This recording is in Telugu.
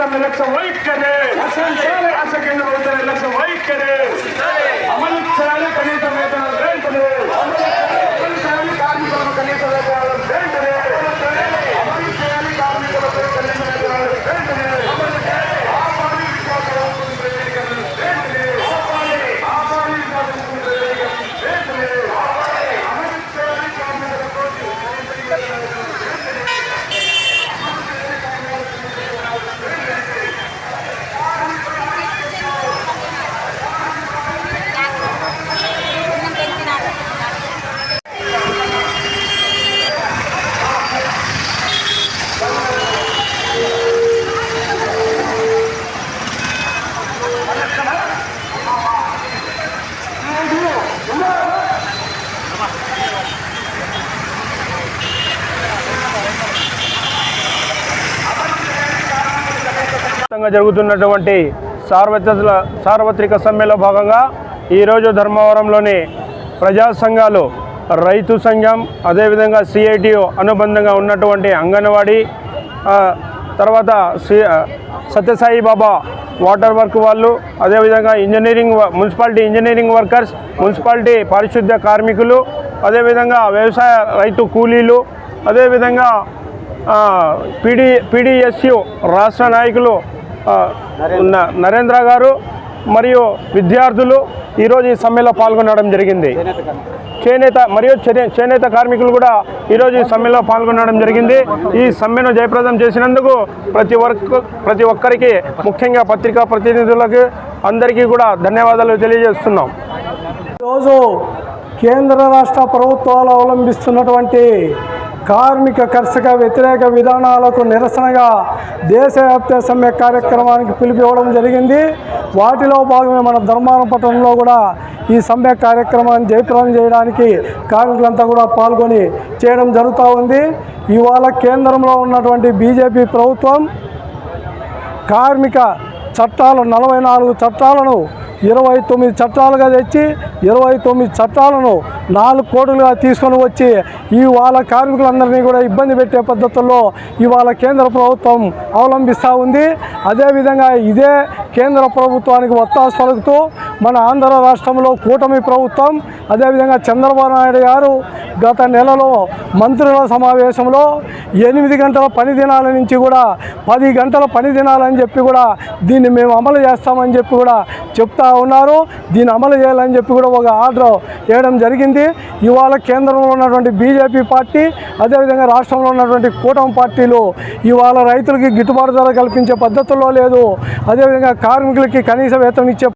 కేంద్ర ప్రభుత్వం నిర్లక్ష్య వైఖరి. రాష్ట్ర కేంద్ర ప్రభుత్వం నిర్లక్ష్య వైఖరి. అమలు చేయాలి. కనీస వేతనాలు వ్యాప్తంగా జరుగుతున్నటువంటి సార్వత్రిక సార్వత్రిక సమ్మెలో భాగంగా ఈరోజు ధర్మవరంలోని ప్రజా సంఘాలు రైతు సంఘం అదేవిధంగా సిఐటియు అనుబంధంగా ఉన్నటువంటి అంగన్వాడీ తర్వాత సి సత్యసాయి బాబా వాటర్ వర్క్ వాళ్ళు అదేవిధంగా engineering municipality engineering workers municipality పారిశుద్ధ్య కార్మికులు అదేవిధంగా వ్యవసాయ రైతు కూలీలు అదేవిధంగా పీడీ పీడీఎస్యు రాష్ట్ర నాయకులు నరేంద్ర గారు మరియు విద్యార్థులు ఈరోజు ఈ సమ్మెలో పాల్గొనడం జరిగింది. చేనేత మరియు చేనేత కార్మికులు కూడా ఈరోజు ఈ సమ్మెలో పాల్గొనడం జరిగింది. ఈ సమ్మెను జయప్రదం చేసినందుకు ప్రతి వర్క్ ప్రతి ఒక్కరికి ముఖ్యంగా పత్రికా ప్రతినిధులకు అందరికీ కూడా ధన్యవాదాలు తెలియజేస్తున్నాం. ఈరోజు కేంద్ర రాష్ట్ర ప్రభుత్వాలు అవలంబిస్తున్నటువంటి కార్మిక కర్షక వ్యతిరేక విధానాలకు నిరసనగా దేశవ్యాప్త సమ్మె కార్యక్రమానికి పిలిపివ్వడం జరిగింది. వాటిలో భాగమే మన ధర్మారం పట్టణంలో కూడా ఈ సమ్మె కార్యక్రమాన్ని జయప్రదం చేయడానికి కార్మికులంతా కూడా పాల్గొని చేయడం జరుగుతూ ఉంది. ఇవాళ కేంద్రంలో ఉన్నటువంటి బీజేపీ ప్రభుత్వం కార్మిక చట్టాలు నలభై నాలుగు చట్టాలను ఇరవై తొమ్మిది చట్టాలుగా తెచ్చి ఇరవై తొమ్మిది చట్టాలను నాలుగు కోట్లుగా తీసుకొని వచ్చి ఇవాళ కార్మికులందరినీ కూడా ఇబ్బంది పెట్టే పద్ధతుల్లో ఇవాళ కేంద్ర ప్రభుత్వం అవలంబిస్తూ ఉంది. అదేవిధంగా ఇదే కేంద్ర ప్రభుత్వానికి ఒత్తాసు పలుకుతూ మన ఆంధ్ర రాష్ట్రంలో కూటమి ప్రభుత్వం అదేవిధంగా చంద్రబాబు నాయుడు గారు గత నెలలో మంత్రుల సమావేశంలో ఎనిమిది గంటల పని దినాల నుంచి కూడా పది గంటల పని దినాలని చెప్పి కూడా దీన్ని మేము అమలు చేస్తామని చెప్పి కూడా చెప్తా ఉన్నారు. దీన్ని అమలు చేయాలని చెప్పి కూడా ఒక ఆర్డర్ వేయడం జరిగింది. ఇవాళ కేంద్రంలో ఉన్నటువంటి బీజేపీ పార్టీ అదేవిధంగా రాష్ట్రంలో ఉన్నటువంటి కూటమి పార్టీలు ఇవాళ రైతులకి గిట్టుబాటు ధర కల్పించే పద్ధతుల్లో లేదు. అదేవిధంగా కార్మికులకి కనీస వేతనం ఇచ్చే